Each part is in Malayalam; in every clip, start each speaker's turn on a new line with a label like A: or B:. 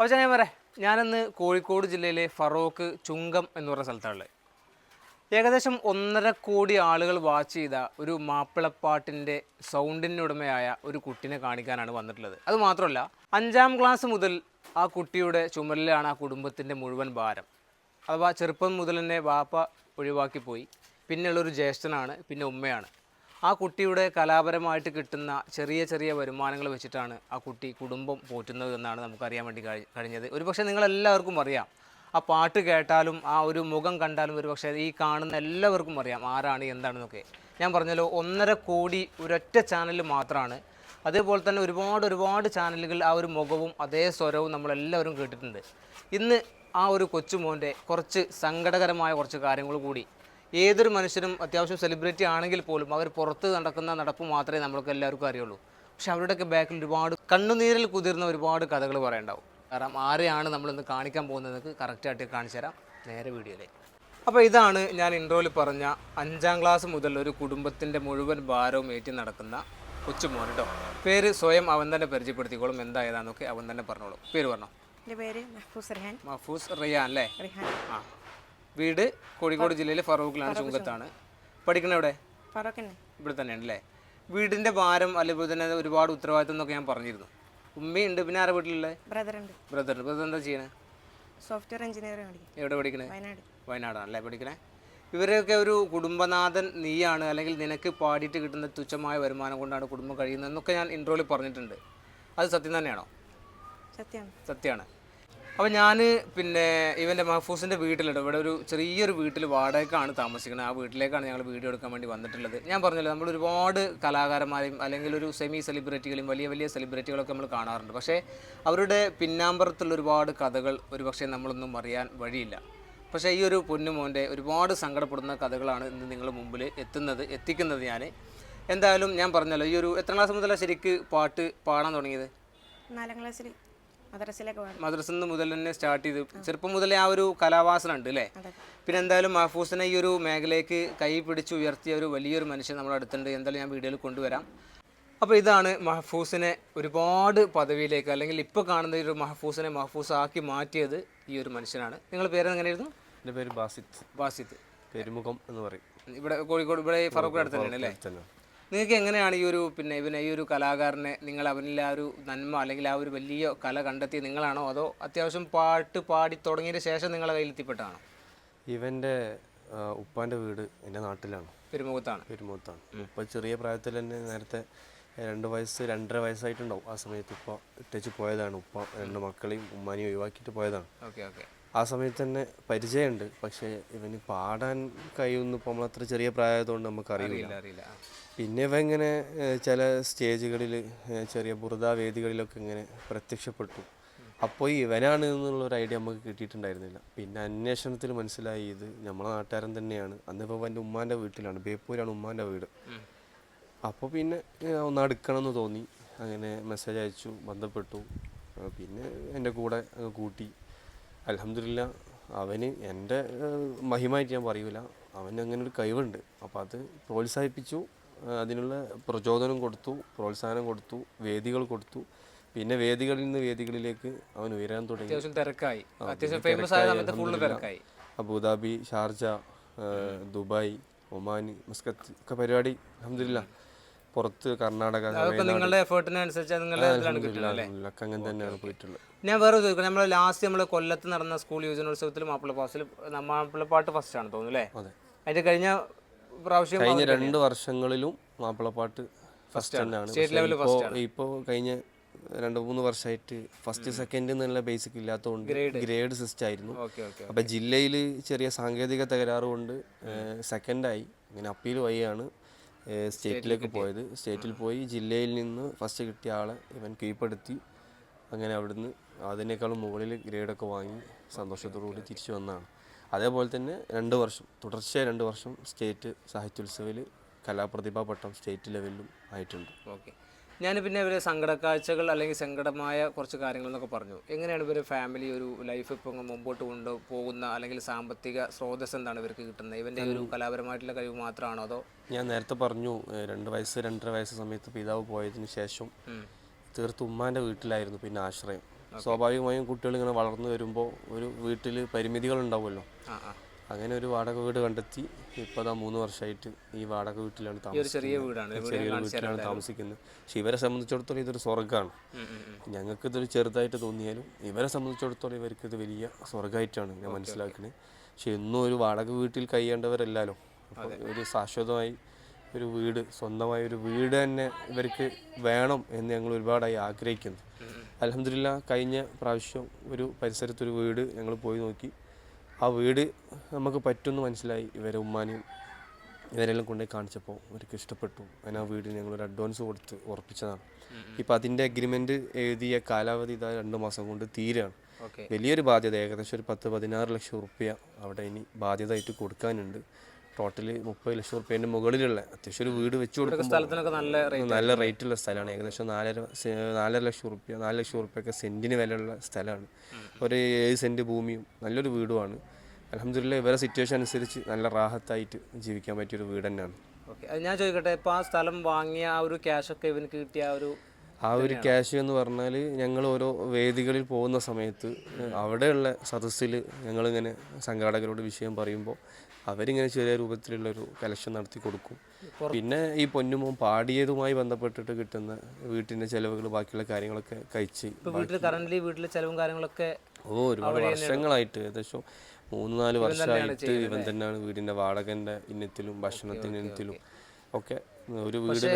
A: അപ്പോൾ ഞാൻ പറയാം ഞാനിന്ന് കോഴിക്കോട് ജില്ലയിലെ ഫറോക്ക് ചുങ്കം എന്ന് പറഞ്ഞ സ്ഥലത്താണുള്ളത്. ഏകദേശം ഒന്നര കോടി ആളുകൾ വാച്ച് ചെയ്ത ഒരു മാപ്പിളപ്പാട്ടിന്റെ സൗണ്ടിനുടമയായ ഒരു കുട്ടിനെ കാണിക്കാനാണ് വന്നിട്ടുള്ളത്. അത് മാത്രമല്ല അഞ്ചാം ക്ലാസ് മുതൽ ആ കുട്ടിയുടെ ചുമലിലാണ് ആ കുടുംബത്തിന്റെ മുഴുവൻ ഭാരം. അഥവാ ചെറുപ്പം മുതൽ തന്നെ വാപ്പ ഒഴിവാക്കി പോയി പിന്നെയുള്ളൊരു ജ്യേഷ്ഠനാണ് പിന്നെ ഉമ്മയാണ്. ആ കുട്ടിയുടെ കലാപരമായിട്ട് കിട്ടുന്ന ചെറിയ ചെറിയ വരുമാനങ്ങൾ വെച്ചിട്ടാണ് ആ കുട്ടി കുടുംബം പോറ്റുന്നത് എന്നാണ് നമുക്കറിയാൻ വേണ്ടി കഴി- കഴിഞ്ഞത്. ഒരുപക്ഷെ നിങ്ങളെല്ലാവർക്കും അറിയാം. ആ പാട്ട് കേട്ടാലും ആ ഒരു മുഖം കണ്ടാലും ഒരുപക്ഷെ ഈ കാണുന്ന എല്ലാവർക്കും അറിയാം ആരാണ് എന്താണെന്നൊക്കെ. ഞാൻ പറഞ്ഞല്ലോ ഒന്നര കോടി ഒരൊറ്റ ചാനൽ മാത്രമാണ് അതേപോലെ തന്നെ ഒരുപാട് ഒരുപാട് ചാനലുകൾ ആ ഒരു മുഖവും അതേ സ്വരവും നമ്മളെല്ലാവരും കേട്ടിട്ടുണ്ട്. ഇന്ന് ആ ഒരു കൊച്ചുമോന്റെ കുറച്ച് സങ്കടകരമായ കുറച്ച് കാര്യങ്ങൾ കൂടി ഏതൊരു മനുഷ്യനും അത്യാവശ്യം സെലിബ്രിറ്റി ആണെങ്കിൽ പോലും അവർ പുറത്ത് നടക്കുന്ന നടപ്പ് മാത്രമേ നമ്മൾക്ക് എല്ലാവർക്കും അറിയുള്ളൂ. പക്ഷെ അവരുടെയൊക്കെ ബാക്കിൽ ഒരുപാട് കണ്ണുനീരിൽ കുതിർന്ന ഒരുപാട് കഥകൾ പറയണ്ടാവും. കാരണം ആരെയാണ് നമ്മളിന്ന് കാണിക്കാൻ പോകുന്നത് കറക്റ്റായിട്ട് കാണിച്ചു തരാം. നേരെ വീഡിയോയിലേക്ക്. അപ്പോൾ ഇതാണ് ഞാൻ ഇൻട്രോയിൽ പറഞ്ഞ അഞ്ചാം ക്ലാസ് മുതൽ ഒരു കുടുംബത്തിന്റെ മുഴുവൻ ഭാരവും ഏറ്റി നടക്കുന്ന കൊച്ചുമോൻ കേട്ടോ പേര് സ്വയം അവൻ തന്നെ പരിചയപ്പെടുത്തിക്കോളും. എന്തായതാന്നൊക്കെ അവൻ തന്നെ പറഞ്ഞോളും. പേര് പറഞ്ഞോ?
B: എന്റെ പേര് മഹ്ഫൂസ് റിയാൻ
A: മഹഫൂസ് റിയാൻ അല്ലേ? ആ. വീട് കോഴിക്കോട് ജില്ലയിലെ ഫറൂഖിലാണ് ചുങ്കത്താണ്. പഠിക്കണ എവിടെ? ഇവിടെ തന്നെയാണ് അല്ലേ? വീടിന്റെ ഭാരം അല്ലെങ്കിൽ തന്നെ ഒരുപാട് ഉത്തരവാദിത്തം എന്നൊക്കെ ഞാൻ പറഞ്ഞിരുന്നു. ഉമ്മയുണ്ട് പിന്നെ ആരുടെ വീട്ടിലുള്ളത്
B: ബ്രദറുണ്ട്.
A: ബ്രദർ ബ്രദർ എന്താ ചെയ്യണേ?
B: സോഫ്റ്റ്വെയർ എഞ്ചിനീയറിംഗ്
A: എവിടെ പഠിക്കണേ?
B: വയനാട്.
A: വയനാടാണ് അല്ലേ പഠിക്കണേ? ഇവരെയൊക്കെ ഒരു കുടുംബനാഥൻ നീയാണ്. അല്ലെങ്കിൽ നിനക്ക് പാടിയിട്ട് കിട്ടുന്ന തുച്ഛമായ വരുമാനം കൊണ്ടാണ് കുടുംബം കഴിയുന്നത് എന്നൊക്കെ ഞാൻ ഇൻട്രോയിൽ പറഞ്ഞിട്ടുണ്ട്. അത് സത്യം തന്നെയാണോ?
B: സത്യമാണ്
A: സത്യമാണ് അപ്പോൾ ഞാൻ പിന്നെ ഇവന്റെ മഹഫൂസിന്റെ വീട്ടിലുണ്ട്. ഇവിടെ ഒരു ചെറിയൊരു വീട്ടിൽ വാടകയ്ക്കാണ് താമസിക്കുന്നത്. ആ വീട്ടിലേക്കാണ് ഞങ്ങൾ വീഡിയോ എടുക്കാൻ വേണ്ടി വന്നിട്ടുള്ളത്. ഞാൻ പറഞ്ഞല്ലോ നമ്മൾ ഒരുപാട് കലാകാരന്മാരെയും അല്ലെങ്കിൽ ഒരു സെമി സെലിബ്രിറ്റികളെയും വലിയ വലിയ സെലിബ്രിറ്റികളൊക്കെ നമ്മൾ കാണാറുണ്ട്. പക്ഷേ അവരുടെ പിന്നാമ്പറത്തുള്ള ഒരുപാട് കഥകൾ ഒരു പക്ഷേ നമ്മളൊന്നും അറിയാൻ വഴിയില്ല. പക്ഷേ ഈ ഒരു പൊന്നുമോന്റെ ഒരുപാട് സങ്കടപ്പെടുന്ന കഥകളാണ് ഇന്ന് നിങ്ങളുടെ മുമ്പിൽ എത്തുന്നത് എത്തിക്കുന്നത് ഞാൻ എന്തായാലും ഞാൻ പറഞ്ഞല്ലോ ഈ ഒരു എത്ര ക്ലാസ് മുതലാണ് ശരിക്ക് പാട്ട് പാടാൻ തുടങ്ങിയത്?
B: നാലാം ക്ലാസ്സിൽ മദ്രസയിലൊക്കെ
A: മദ്രസ മുതൽ തന്നെ സ്റ്റാർട്ട് ചെയ്തു ചെറുപ്പം മുതലേ ആ ഒരു കലാവാസന ഉണ്ട് അല്ലേ പിന്നെ എന്തായാലും മഹഫൂസിനെ ഈ ഒരു മേഖലയ്ക്ക് കൈ പിടിച്ച് ഉയർത്തിയ ഒരു വലിയൊരു മനുഷ്യൻ നമ്മുടെ അടുത്തുണ്ട്. എന്തായാലും ഞാൻ വീഡിയോയിൽ കൊണ്ടുവരാം. അപ്പോൾ ഇതാണ് മഹഫൂസിനെ ഒരുപാട് പദവിയിലേക്ക് അല്ലെങ്കിൽ ഇപ്പോൾ കാണുന്ന ഈ ഒരു മഹഫൂസിനെ മഹഫൂസ് ആക്കി മാറ്റിയത് ഈ ഒരു മനുഷ്യനാണ്. നിങ്ങൾ പേര് എങ്ങനെയായിരുന്നു?
C: എന്റെ പേര് ബാസിത്ത്.
A: ബാസിത്ത്.
C: പെരുമുഖം എന്ന് പറയും.
A: ഇവിടെ കോഴിക്കോട് ഇവിടെ ഫറൂഖ് അടുത്ത് തന്നെയാണ് അല്ലേ നിങ്ങൾക്ക് എങ്ങനെയാണ് ഈ ഒരു പിന്നെ ഇവനെ ഈ ഒരു കലാകാരനെ നിങ്ങൾ അവനിൽ ആ ഒരു നന്മ അല്ലെങ്കിൽ ആ ഒരു വലിയ കല കണ്ടെത്തി നിങ്ങളാണോ അതോ അത്യാവശ്യം പാട്ട് പാടി തുടങ്ങിയതിന് ശേഷം നിങ്ങളെ കയ്യിലെത്തിപ്പെട്ടാണോ
C: ഇവന്റെ ഉപ്പാന്റെ വീട് എന്റെ നാട്ടിലാണ്.
A: പെരുമുഖത്താണ്.
C: പെരുമുഖത്താണ്. ഇപ്പം ചെറിയ പ്രായത്തിൽ തന്നെ നേരത്തെ രണ്ട് വയസ്സ് രണ്ടര വയസ്സായിട്ടുണ്ടാവും ആ സമയത്ത് ഉപ്പ ഇട്ടേച്ച് പോയതാണ്. ഉപ്പ രണ്ട് മക്കളെയും ഉമ്മാനെയും ഒഴിവാക്കിയിട്ട് പോയതാണ്.
A: Okay okay.
C: ആ സമയത്ത് തന്നെ പരിചയമുണ്ട്. പക്ഷേ ഇവന് പാടാൻ കഴിയുമെന്ന് ഇപ്പോൾ നമ്മളത്ര ചെറിയ പ്രായമായതുകൊണ്ട് നമുക്ക്
A: അറിയില്ല അറിയില്ല.
C: പിന്നെ ഇവ ഇങ്ങനെ ചില സ്റ്റേജുകളിൽ ചെറിയ ബുറുദ വേദികളിലൊക്കെ ഇങ്ങനെ പ്രത്യക്ഷപ്പെട്ടു. അപ്പോൾ ഇവനാണ് എന്നുള്ളൊരു ഐഡിയ നമുക്ക് കിട്ടിയിട്ടുണ്ടായിരുന്നില്ല. പിന്നെ അന്വേഷണത്തിൽ മനസ്സിലായി ഇത് നമ്മളെ നാട്ടുകാരൻ തന്നെയാണ്. അന്നിപ്പോൾ എന്റെ ഉമ്മാന്റെ വീട്ടിലാണ്. ബേപ്പൂരാണ് ഉമ്മാന്റെ വീട്. അപ്പോൾ പിന്നെ ഒന്ന് അടുക്കണം എന്ന് തോന്നി. അങ്ങനെ മെസ്സേജ് അയച്ചു ബന്ധപ്പെട്ടു. പിന്നെ എന്റെ കൂടെ കൂട്ടി. അലഹമില്ല അവന് എന്റെ മഹിമായിട്ട് ഞാൻ പറയൂല. അവൻ അങ്ങനെ ഒരു കഴിവുണ്ട്. അപ്പോൾ അത് പ്രോത്സാഹിപ്പിച്ചു. അതിനുള്ള പ്രചോദനം കൊടുത്തു പ്രോത്സാഹനം കൊടുത്തു വേദികൾ കൊടുത്തു. പിന്നെ വേദികളിൽ നിന്ന് വേദികളിലേക്ക് അവൻ ഉയരാൻ തുടങ്ങി.
A: അത്യാവശ്യം തിരക്കായി. അത്യാവശ്യം ഫേമസ് ആയ
C: തിരക്കായി,
A: സമയത്ത് ഫുള്ള് തിരക്കായി.
C: Abu Dhabi Sharjah Dubai Oman Muscat ഒക്കെ പരിപാടി. അഹമ്മദില്ല പുറത്ത് കർണാടക
A: നിങ്ങളുടെ എഫേർട്ടിനനുസരിച്ച് നിങ്ങളുടെ
C: അങ്ങനെ തന്നെയാണ് പോയിട്ടുള്ളത്.
A: ഞാൻ വേറെ ചോദിക്കണം നമ്മൾ ലാസ്റ്റ് നമ്മൾ കൊല്ലത്ത് നടന്ന സ്കൂൾ യുവജനോത്സവത്തിൽ മാപ്പിള പാസിൽ മാപ്പിളപ്പാട്ട് ഫസ്റ്റ് ആണ് തോന്നുന്നു അല്ലേ?
C: അതെ.
A: അതിന്റെ കഴിഞ്ഞ പ്രാവശ്യം
C: കഴിഞ്ഞ രണ്ട് വർഷങ്ങളിലും മാപ്പിളപ്പാട്ട് ഫസ്റ്റ് തന്നെയാണ്.
A: State level
C: ഇപ്പോൾ ഇപ്പോൾ കഴിഞ്ഞ രണ്ട് മൂന്ന് വർഷമായിട്ട് ഫസ്റ്റ് സെക്കൻഡ് എന്നുള്ള ബേസിക് ഇല്ലാത്തതുകൊണ്ട് ഗ്രേഡ് സിസ്റ്റം ആയിരുന്നു. അപ്പം ജില്ലയിൽ ചെറിയ സാങ്കേതിക തകരാറ് കൊണ്ട് സെക്കൻഡായി ഇങ്ങനെ അപ്പീൽ വഴിയാണ് സ്റ്റേറ്റിലേക്ക് പോയത്. സ്റ്റേറ്റിൽ പോയി ജില്ലയിൽ നിന്ന് ഫസ്റ്റ് കിട്ടിയ ആളെ ഇവൻ കീഴ്പ്പെടുത്തി. അങ്ങനെ അവിടുന്ന് അതിനേക്കാളും മുകളിൽ ഗ്രേഡൊക്കെ വാങ്ങി സന്തോഷത്തോടു കൂടി തിരിച്ചു വന്നതാണ്. അതേപോലെ തന്നെ രണ്ട് വർഷം തുടർച്ചയായി രണ്ട് വർഷം സ്റ്റേറ്റ് സാഹിത്യോത്സവിൽ കലാപ്രതിഭാ പട്ടം സ്റ്റേറ്റ് ലെവലിലും ആയിട്ടുണ്ട്.
A: ഓക്കെ. ഞാൻ പിന്നെ ഇവരെ സങ്കടക്കാഴ്ചകൾ അല്ലെങ്കിൽ സങ്കടമായ കുറച്ച് കാര്യങ്ങൾ എന്നൊക്കെ പറഞ്ഞു. എങ്ങനെയാണ് ഇവർ ഫാമിലി ഒരു ലൈഫ് ഇപ്പം മുമ്പോട്ട് കൊണ്ട് പോകുന്ന അല്ലെങ്കിൽ സാമ്പത്തിക സ്രോതസ് എന്താണ് ഇവർക്ക് കിട്ടുന്നത്? ഇവന്റെ ഒരു കലാപരമായിട്ടുള്ള കഴിവ് മാത്രമാണോ അതോ?
C: ഞാൻ നേരത്തെ പറഞ്ഞു രണ്ട് വയസ്സ് രണ്ടര വയസ്സ് സമയത്ത് പിതാവ് പോയതിന് ശേഷം തീർത്ത് ഉമ്മാന്റെ വീട്ടിലായിരുന്നു പിന്നെ ആശ്രയം. സ്വാഭാവികമായും കുട്ടികൾ ഇങ്ങനെ വളർന്നു വരുമ്പോൾ ഒരു വീട്ടിൽ പരിമിതികൾ ഉണ്ടാവുമല്ലോ അങ്ങനെ ഒരു വാടക വീട് കണ്ടെത്തി ഇപ്പോൾ ദാ മൂന്ന് വർഷമായിട്ട് ഈ വാടക വീട്ടിലാണ് താമസിക്കുന്നത്.
A: ചെറിയ
C: വീട്ടിലാണ് താമസിക്കുന്നത്. പക്ഷെ ഇവരെ സംബന്ധിച്ചിടത്തോളം ഇതൊരു
A: സ്വർഗമാണ്.
C: ഞങ്ങൾക്ക് ഇതൊരു ചെറുതായിട്ട് തോന്നിയാലും ഇവരെ സംബന്ധിച്ചിടത്തോളം ഇവർക്ക് ഇത് വലിയ സ്വർഗമായിട്ടാണ് ഞാൻ മനസ്സിലാക്കുന്നത് പക്ഷെ ഇന്നും ഒരു വാടക വീട്ടിൽ കഴിയേണ്ടവരല്ലല്ലോ ഒരു ശാശ്വതമായി ഒരു വീട് സ്വന്തമായ ഒരു വീട് തന്നെ ഇവർക്ക് വേണം എന്ന് ഞങ്ങൾ ഒരുപാടായി ആഗ്രഹിക്കുന്നു. അലഹമില്ല കഴിഞ്ഞ പ്രാവശ്യം ഒരു പരിസരത്തൊരു വീട് ഞങ്ങൾ പോയി നോക്കി. ആ വീട് നമുക്ക് പറ്റുമെന്ന് മനസ്സിലായി. ഇവരെ ഉമ്മാനെയും ഇവരെല്ലാം കൊണ്ടുപോയി കാണിച്ചപ്പോൾ അവർക്ക് ഇഷ്ടപ്പെട്ടു. അതിന് ആ വീടിന് ഞങ്ങളൊരു അഡ്വാൻസ് കൊടുത്ത് ഉറപ്പിച്ചതാണ്. ഇപ്പം അതിന്റെ അഗ്രിമെന്റ് എഴുതിയ കാലാവധി ഇതാ രണ്ട് മാസം കൊണ്ട് തീരാണ്. വലിയൊരു ബാധ്യത. ഏകദേശം ഒരു പത്ത് പതിനാറ് ലക്ഷം ഉറുപ്പ്യ അവിടെ ഇനി ബാധ്യതയായിട്ട് കൊടുക്കാനുണ്ട്. ടോട്ടൽ മുപ്പത് ലക്ഷം റുപ്യേന്റെ മുകളിലുള്ള അത്യാവശ്യം ഒരു വീട് വെച്ച് കൊടുക്കുന്ന
A: സ്ഥലത്തിനൊക്കെ നല്ല റേറ്റ്
C: ഉള്ള റേറ്റുള്ള സ്ഥലമാണ്. ഏകദേശം നാലര നാലര ലക്ഷം റുപ്യ നാല് ലക്ഷം റുപ്യൊക്കെ സെന്റിന് വിലയുള്ള സ്ഥലമാണ്. ഒരു ഏഴ് സെന്റ് ഭൂമിയും നല്ലൊരു വീടുമാണ്. അലഹമില്ല ഇവരെ സിറ്റുവേഷൻ അനുസരിച്ച് നല്ല റാഹത്തായിട്ട് ജീവിക്കാൻ പറ്റിയൊരു വീട് തന്നെയാണ്.
A: ഓക്കെ ഞാൻ ചോദിക്കട്ടെ ഇപ്പോൾ ആ സ്ഥലം വാങ്ങിയ ആ ഒരു ക്യാഷൊക്കെ ഇവന് കിട്ടിയ ആ ഒരു
C: ആ ഒരു ക്യാഷ് എന്ന് പറഞ്ഞാൽ ഞങ്ങൾ ഓരോ വേദികളിൽ പോകുന്ന സമയത്ത് അവിടെയുള്ള സദസ്സിൽ ഞങ്ങളിങ്ങനെ സംഘാടകരോട് വിഷയം പറയുമ്പോൾ അവരിങ്ങനെ ചെറിയ രൂപത്തിലുള്ളൊരു കലക്ഷൻ നടത്തി കൊടുക്കും. പിന്നെ ഈ പൊന്നുമോൻ പാടിയതുമായി ബന്ധപ്പെട്ടിട്ട് കിട്ടുന്ന വീട്ടിന്റെ ചിലവുകൾ ബാക്കിയുള്ള കാര്യങ്ങളൊക്കെ കഴിച്ച്
A: വീട്ടിൽ വീട്ടിലെ ചിലവും കാര്യങ്ങളൊക്കെ
C: ഓ ഒരുപാട് വർഷങ്ങളായിട്ട്. ഏകദേശം മൂന്ന് നാല് വർഷമായിട്ട് ഇവൻ തന്നെയാണ് വീടിന്റെ വാടകന്റെ ഇനത്തിലും ഭക്ഷണത്തിന്റെ ഇനത്തിലും ഒക്കെ ഒരു വീട്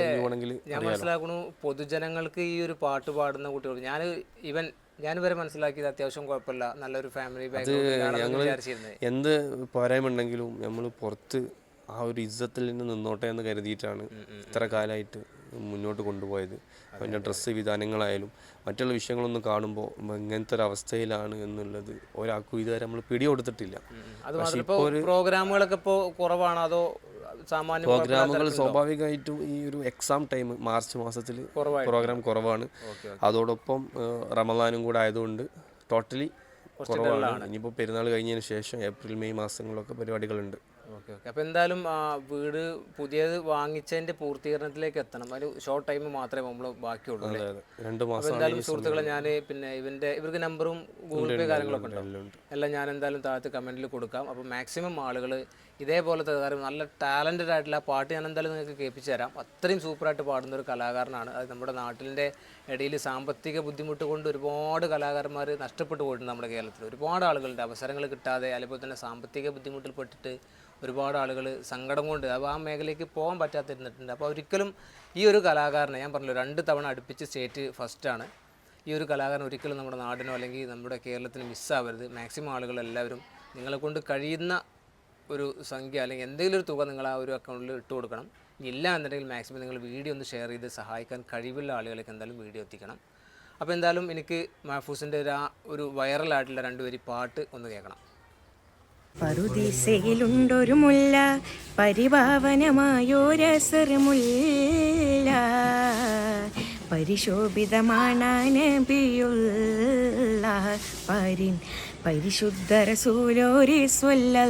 A: ഞാൻ മനസ്സിലാക്കണു പൊതുജനങ്ങൾക്ക് ഈ ഒരു പാട്ട് പാടുന്ന കുട്ടികൾ ഞാൻ ഇവൻ ഞാൻ വരെ മനസ്സിലാക്കിയത് അത്യാവശ്യം കുഴപ്പമില്ല. നല്ലൊരു ഫാമിലി ബാക്ക്ഗ്രൗണ്ട് ഞങ്ങൾ
C: എന്ത് പോരായ്മ ഉണ്ടെങ്കിലും നമ്മൾ പുറത്ത് ആ ഒരു ഇജ്ജത്തിൽ നിന്ന് നിന്നോട്ടെ എന്ന് കരുതിയിട്ടാണ് ഇത്ര കാലമായിട്ട് മുന്നോട്ട് കൊണ്ടുപോയത്. അതിന്റെ ഡ്രസ്സ് വിധാനങ്ങളായാലും മറ്റുള്ള വിഷയങ്ങളൊന്നും കാണുമ്പോൾ ഇങ്ങനത്തെ ഒരു അവസ്ഥയിലാണ് എന്നുള്ളത് ഒരാൾക്കും ഇതുവരെ നമ്മൾ പിടി കൊടുത്തിട്ടില്ല
A: പ്രോഗ്രാമുകളൊക്കെ ഇപ്പോൾ കുറവാണ്? അതോ സാമാന്യം
C: പ്രോഗ്രാമുകൾ സ്വാഭാവികമായിട്ടും ഈ ഒരു എക്സാം ടൈം മാർച്ച് മാസത്തിൽ പ്രോഗ്രാം കുറവാണ്. അതോടൊപ്പം റമദാനും കൂടെ ആയതുകൊണ്ട് ടോട്ടലി കുറവാണ്. ഇനിയിപ്പോൾ പെരുന്നാൾ കഴിഞ്ഞതിന് ശേഷം ഏപ്രിൽ മെയ് മാസങ്ങളിലൊക്കെ പരിപാടികളുണ്ട്.
A: Okay okay. അപ്പോൾ എന്തായാലും വീട് പുതിയത് വാങ്ങിച്ചതിന്റെ പൂർത്തീകരണത്തിലേക്ക് എത്തണം. ഒരു ഷോർട്ട് ടൈം മാത്രമേ നമ്മൾ ബാക്കിയുള്ളൂ
C: രണ്ട് മാസം
A: എന്തായാലും സുഹൃത്തുക്കളെ ഞാൻ പിന്നെ ഇവന്റെ ഇവർക്ക് നമ്പറും ഗൂഗിൾ പേ കാര്യങ്ങളൊക്കെ ഉണ്ടല്ലോ
C: എല്ലാം
A: എല്ലാം ഞാൻ എന്തായാലും താഴത്ത് കമന്റിൽ കൊടുക്കാം. അപ്പോൾ മാക്സിമം ആളുകൾ ഇതേപോലത്തെ കാര്യം നല്ല ടാലന്റഡ് ആയിട്ടുള്ള പാട്ട് ഞാൻ എന്തായാലും നിങ്ങൾക്ക് കേൾപ്പിച്ചു തരാം അത്രയും സൂപ്പറായിട്ട് പാടുന്ന ഒരു കലാകാരനാണ്. അത് നമ്മുടെ നാട്ടിന്റെ ഇടയിൽ സാമ്പത്തിക ബുദ്ധിമുട്ട് കൊണ്ട് ഒരുപാട് കലാകാരന്മാർ നഷ്ടപ്പെട്ടു പോയിട്ടുണ്ട് നമ്മുടെ കേരളത്തിൽ. ഒരുപാട് ആളുകളുണ്ട് അവസരങ്ങൾ കിട്ടാതെ അതുപോലെ തന്നെ സാമ്പത്തിക ബുദ്ധിമുട്ടിൽ പെട്ടിട്ട് ഒരുപാട് ആളുകൾ സങ്കടം കൊണ്ട് അപ്പോൾ ആ മേഖലയ്ക്ക് പോകാൻ പറ്റാത്തിരുന്നിട്ടുണ്ട് അപ്പോൾ ഒരിക്കലും ഈ ഒരു കലാകാരനെ ഞാൻ പറഞ്ഞു രണ്ട് തവണ അടുപ്പിച്ച് സ്റ്റേറ്റ് ഫസ്റ്റാണ്. ഈ ഒരു കലാകാരൻ ഒരിക്കലും നമ്മുടെ നാടിനോ അല്ലെങ്കിൽ നമ്മുടെ കേരളത്തിന് മിസ്സാവരുത് മാക്സിമം ആളുകളെല്ലാവരും നിങ്ങളെ കൊണ്ട് കഴിയുന്ന ഒരു സംഖ്യ അല്ലെങ്കിൽ എന്തെങ്കിലും ഒരു തുക നിങ്ങൾ ആ ഒരു അക്കൗണ്ടിൽ ഇട്ട് കൊടുക്കണം. ഇല്ല എന്നുണ്ടെങ്കിൽ മാക്സിമം നിങ്ങൾ വീഡിയോ ഒന്ന് ഷെയർ ചെയ്ത് സഹായിക്കാൻ കഴിവുള്ള ആളുകൾക്ക് എന്തായാലും വീഡിയോ എത്തിക്കണം. അപ്പോൾ എന്തായാലും എനിക്ക് മഹഫൂസിന്റെ ഒരു ആ ഒരു വൈറലായിട്ടുള്ള രണ്ടുപേരി പാട്ട് ഒന്ന് കേൾക്കണം.
B: പറുദീസയിലുണ്ടൊരു മുല്ല പരിഭാവനമായോരസറുമുല്ല പരിശോഭിതമാണാനബിയുള്ള പരിൻ പരിശുദ്ധ റസൂലോരി സ്വല്ല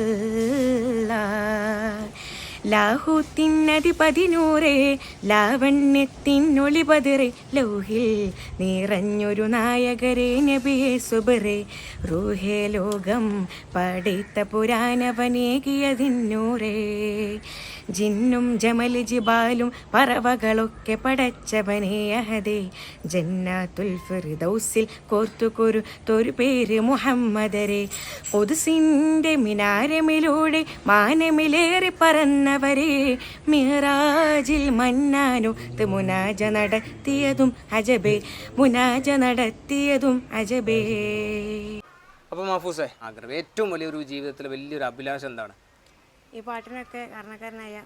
B: ലാവണ്യത്തിൻ ഒളിപതിറെ ലൗഹിൽ നിറഞ്ഞൊരു നായകരെ നബിയെ സുബറെ. റൂഹേ ലോകം പടൈത്ത പുരാനവനേകിയതിന്നൂറേ ജിന്നും ജമലി ജിബാലും പറവകളൊക്കെ പടച്ചവനേ അഹദേ. ജന്നാത്തുൽ ഫിർദൗസിൽ കോർത്തുകൊരു തൊരു പേര് മുഹമ്മദരെ. പൊതുസിന്റെ മിനാരമിലൂടെ മാനമിലേറി പറന്നവരെ. മിറാജിൽ മന്നാനൊത്ത് മുനാജ നടത്തിയതും അജബേ. മുനാജ നടത്തിയതും അജബേ.
A: അപ്പോൾ മാഫൂസേ ആഗ്രഹം. ഏറ്റവും വലിയൊരു ജീവിതത്തിലെ വലിയൊരു അഭിലാഷം എന്താണ്?
B: ഈ പാട്ടിനൊക്കെ കാരണക്കാരനായ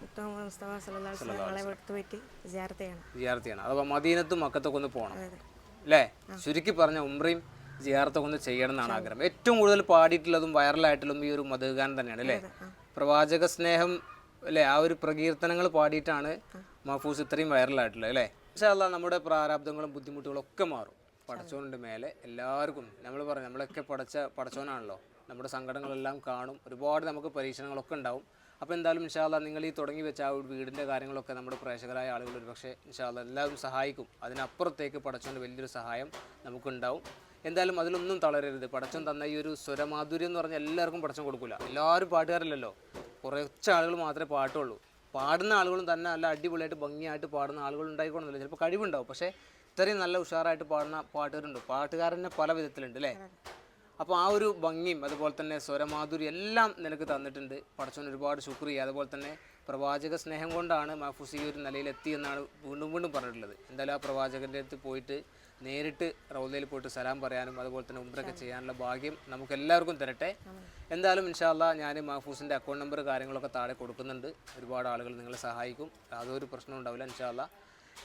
B: മുത്തഹ മുസ്തഫ സല്ലാസ്ലാങ്ങളെ എടുത്തു പോയിട്ട് സിയാറത്ത് ചെയ്യണം
A: ജിയാർത്തിയാണ് അപ്പോൾ മദീനത്തും മക്കത്തൊക്കെ ഒന്ന് പോകണം അല്ലേ? ചുരുക്കി പറഞ്ഞ ഉംറയും ജിയാർത്തൊക്കെ ഒന്ന് ചെയ്യണം എന്നാണ് ആഗ്രഹം. ഏറ്റവും കൂടുതൽ പാടിയിട്ടുള്ളതും വൈറലായിട്ടുള്ളതും ഈ ഒരു മധുഗാനം തന്നെയാണ് അല്ലേ? പ്രവാചക സ്നേഹം അല്ലേ? ആ ഒരു പ്രകീർത്തനങ്ങൾ പാടിയിട്ടാണ് മഹഫൂസ് ഇത്രയും വൈറലായിട്ടുള്ളത് അല്ലേ? പക്ഷേ നമ്മുടെ പ്രാരാബ്ദങ്ങളും ബുദ്ധിമുട്ടുകളും ഒക്കെ മാറും. പടച്ചോനുണ്ട് മേലെ. എല്ലാവർക്കും നമ്മൾ പറഞ്ഞു നമ്മളൊക്കെ പടച്ച പടച്ചോനാണല്ലോ നമ്മുടെ സങ്കടങ്ങളെല്ലാം കാണും. ഒരുപാട് നമുക്ക് പരീക്ഷണങ്ങളൊക്കെ ഉണ്ടാവും. അപ്പോൾ എന്തായാലും ഇൻഷാല്ല നിങ്ങൾ ഈ തുടങ്ങി വെച്ച ആ വീടിന്റെ കാര്യങ്ങളൊക്കെ നമ്മുടെ പ്രേക്ഷകരായ ആളുകൾ ഒരു പക്ഷേ ഇൻഷാല്ല എല്ലാവരും സഹായിക്കും. അതിനപ്പുറത്തേക്ക് പടച്ചോന്റെ വലിയൊരു സഹായം നമുക്കുണ്ടാവും. എന്തായാലും അതിലൊന്നും തളരരുത്. പടച്ചോൻ തന്ന ഈ ഒരു സ്വരമാധുര്യം എന്ന് പറഞ്ഞാൽ എല്ലാവർക്കും പടച്ചോൻ കൊടുക്കില്ല എല്ലാവരും പാട്ടുകാരല്ലല്ലോ. കുറച്ച് ആളുകൾ മാത്രമേ പാട്ടുള്ളൂ. പാടുന്ന ആളുകളും തന്നെ നല്ല അടിപൊളിയായിട്ട് ഭംഗിയായിട്ട് പാടുന്ന ആളുകൾ ഉണ്ടായിക്കോണമെന്നില്ല ചിലപ്പോൾ കഴിവുണ്ടാവും. പക്ഷേ ഇത്രയും നല്ല ഉഷാറായിട്ട് പാടുന്ന പാട്ടുകാരുണ്ട്. പാട്ടുകാരനെ പല വിധത്തിലുണ്ട് അല്ലേ? അപ്പോൾ ആ ഒരു ഭംഗിയും അതുപോലെ തന്നെ സ്വരമാധുരി എല്ലാം നിനക്ക് തന്നിട്ടുണ്ട്. പടച്ചോൻ ഒരുപാട് ശുക്രിയ. അതുപോലെ തന്നെ പ്രവാചക സ്നേഹം കൊണ്ടാണ് മഹഫൂസ് ഈ ഒരു നിലയിൽ എത്തിയെന്നാണ് വീണ്ടും വീണ്ടും പറഞ്ഞിട്ടുള്ളത്. എന്തായാലും ആ പ്രവാചകന്റെ അടുത്ത് പോയിട്ട് നേരിട്ട് റൗദയിൽ പോയിട്ട് സലാം പറയാനും അതുപോലെ തന്നെ ഉംറൊക്കെ ചെയ്യാനുള്ള ഭാഗ്യം നമുക്ക് എല്ലാവർക്കും തരട്ടെ. എന്തായാലും ഇൻഷാല്ല ഞാൻ മഹഫൂസിന്റെ അക്കൗണ്ട് നമ്പർ കാര്യങ്ങളൊക്കെ താഴെ കൊടുക്കുന്നുണ്ട്. ഒരുപാട് ആളുകൾ നിങ്ങളെ സഹായിക്കും. യാതൊരു പ്രശ്നവും ഉണ്ടാവില്ല ഇൻഷാല്ല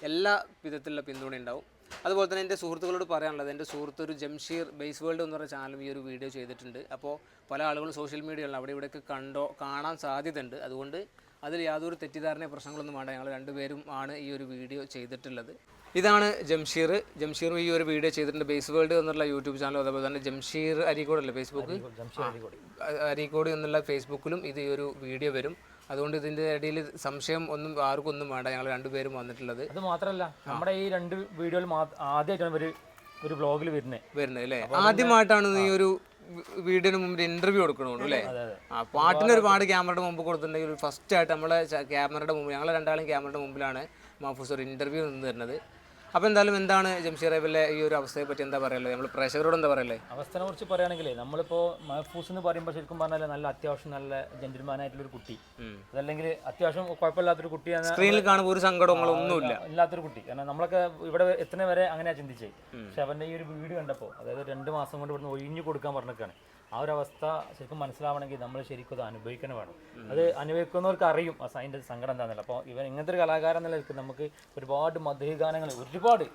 A: എല്ലാ വിധത്തിലുള്ള പിന്തുണ ഉണ്ടാവും. അതുപോലെ തന്നെ എന്റെ സുഹൃത്തുക്കളോട് പറയാനുള്ളത് എന്റെ സുഹൃത്ത് ഒരു ജംഷീർ ബേസ് വേൾഡ് എന്ന് പറഞ്ഞ ചാനലും ഈ ഒരു വീഡിയോ ചെയ്തിട്ടുണ്ട്. അപ്പോൾ പല ആളുകളും സോഷ്യൽ മീഡിയകളിൽ അവിടെ ഇവിടെയൊക്കെ കണ്ടോ കാണാൻ സാധ്യതയുണ്ട്. അതുകൊണ്ട് അതിൽ യാതൊരു തെറ്റിദ്ധാരണ പ്രശ്നങ്ങളൊന്നും വേണ്ട. ഞങ്ങൾ രണ്ടുപേരും ആണ് ഈ ഒരു വീഡിയോ ചെയ്തിട്ടുള്ളത്. ഇതാണ് ജംഷീർ. ജംഷീറും ഈ ഒരു വീഡിയോ ചെയ്തിട്ടുണ്ട് ബേസ് വേൾഡ് എന്നുള്ള യൂട്യൂബ് ചാനലും അതേപോലെ തന്നെ ജംഷീർ അരീക്കോട് അല്ലേ ഫേസ്ബുക്ക് അരീക്കോട് എന്നുള്ള ഫേസ്ബുക്കിലും ഇത് ഈ ഒരു വീഡിയോ വരും. അതുകൊണ്ട് ഇതിന്റെ ഇടയിൽ സംശയം ഒന്നും ആർക്കും ഒന്നും വേണ്ട. ഞങ്ങൾ രണ്ടുപേരും വന്നിട്ടുള്ളത്.
D: അത് മാത്രല്ല നമ്മുടെ ഈ രണ്ട് വീഡിയോയിൽ ആദ്യമായിട്ടാണ് ഒരു ഒരു ബ്ലോഗിൽ വരുന്നത്
A: വരുന്നത് അല്ലേ? ആദ്യമായിട്ടാണ് നീ ഒരു വീടിന് മുമ്പ് ഇന്റർവ്യൂ കൊടുക്കണുള്ളൂ അല്ലേ? ആ പാട്ടിന് ഒരുപാട് ക്യാമറയുടെ മുമ്പ് കൊടുത്തിട്ടുണ്ടെങ്കിൽ ഫസ്റ്റ് ആയിട്ട് നമ്മളെ ക്യാമറയുടെ മുമ്പ് ഞങ്ങൾ രണ്ടാളും ക്യാമറയുടെ മുമ്പിലാണ് മാഫൂസ് ഒരു ഇന്റർവ്യൂ നിന്ന് തരുന്നത് അപ്പോൾ എന്തായാലും എന്താണ് ജംഷീർ റൈബിലെ ഈ ഒരു അവസ്ഥയെ പറ്റി എന്താ പറയുള്ളത് നമ്മൾ പ്രേക്ഷകരോട് എന്താ പറയല്ലേ
D: അവസ്ഥയെ കുറിച്ച് പറയുകയാണെങ്കിൽ നമ്മളിപ്പോ മഹഫൂസ് എന്ന് പറയുമ്പോൾ ശരിക്കും പറഞ്ഞാൽ നല്ല അത്യാവശ്യം നല്ല ജെന്റിൽമാൻ ആയിട്ടുള്ള ഒരു കുട്ടി. അതല്ലെങ്കിൽ അത്യാവശ്യം കുഴപ്പമില്ലാത്തൊരു കുട്ടിയാണ്
A: സ്ക്രീനിൽ കാണുമ്പോൾ ഒരു സങ്കടങ്ങളോ ഒന്നുമില്ല
D: ഇല്ലാത്തൊരു കുട്ടി. കാരണം നമ്മളൊക്കെ ഇവിടെ എത്തുന്ന വരെ അങ്ങനെയാ ചിന്തിച്ചേ. പക്ഷെ അവന്റെ ഈ ഒരു വീട് കണ്ടപ്പോൾ അതായത് രണ്ട് മാസം കൊണ്ട് ഇവിടുന്ന് ഒഴിഞ്ഞു കൊടുക്കാൻ പറഞ്ഞിട്ടാണ് ആ ഒരു അവസ്ഥ ശരിക്കും മനസ്സിലാവണമെങ്കിൽ നമ്മൾ ശരിക്കും അത് അനുഭവിക്കണം വേണം. അത് അനുഭവിക്കുന്നവർക്ക് അറിയും ആ അതിന്റെ സങ്കടം എന്താണെന്നല്ല അപ്പോൾ ഇവൻ ഇങ്ങനത്തെ ഒരു കലാകാരൻ എന്ന നിലയ്ക്ക് നമുക്ക് ഒരുപാട് മധുഗാനങ്ങൾ ഒരുപാട്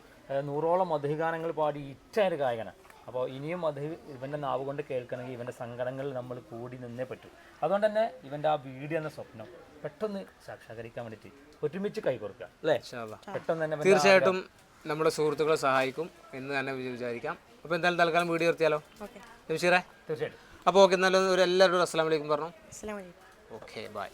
D: നൂറോളം മധുഗാനങ്ങൾ പാടി ഇറ്റായ ഒരു ഗായകനാണ് അപ്പോൾ ഇനിയും അത് ഇവന്റെ നാവ് കൊണ്ട് കേൾക്കണമെങ്കിൽ ഇവന്റെ സങ്കടങ്ങളിൽ നമ്മൾ കൂടി നിന്നേ പറ്റൂ. അതുകൊണ്ട് തന്നെ ഇവന്റെ ആ വീഡിയോ എന്ന സ്വപ്നം പെട്ടെന്ന് സാക്ഷാത്കരിക്കാൻ വേണ്ടിയിട്ട് ഒരുമിച്ച് കൈ കൊടുക്കുക അല്ലേ. പെട്ടെന്ന് തന്നെ
A: തീർച്ചയായിട്ടും നമ്മുടെ സുഹൃത്തുക്കളെ സഹായിക്കും എന്ന് തന്നെ വിചാരിക്കാം. അപ്പോൾ എന്തായാലും തൽക്കാലം വീഡിയോ നിർത്തിയാലോ?
B: ഓക്കെ.
D: തീർച്ചയായിട്ടും.
A: അപ്പോൾ ഓക്കെ എന്നാലും ഒരു എല്ലാവരോടും അസ്സാം വലൈക്കും പറഞ്ഞു. Okay bye.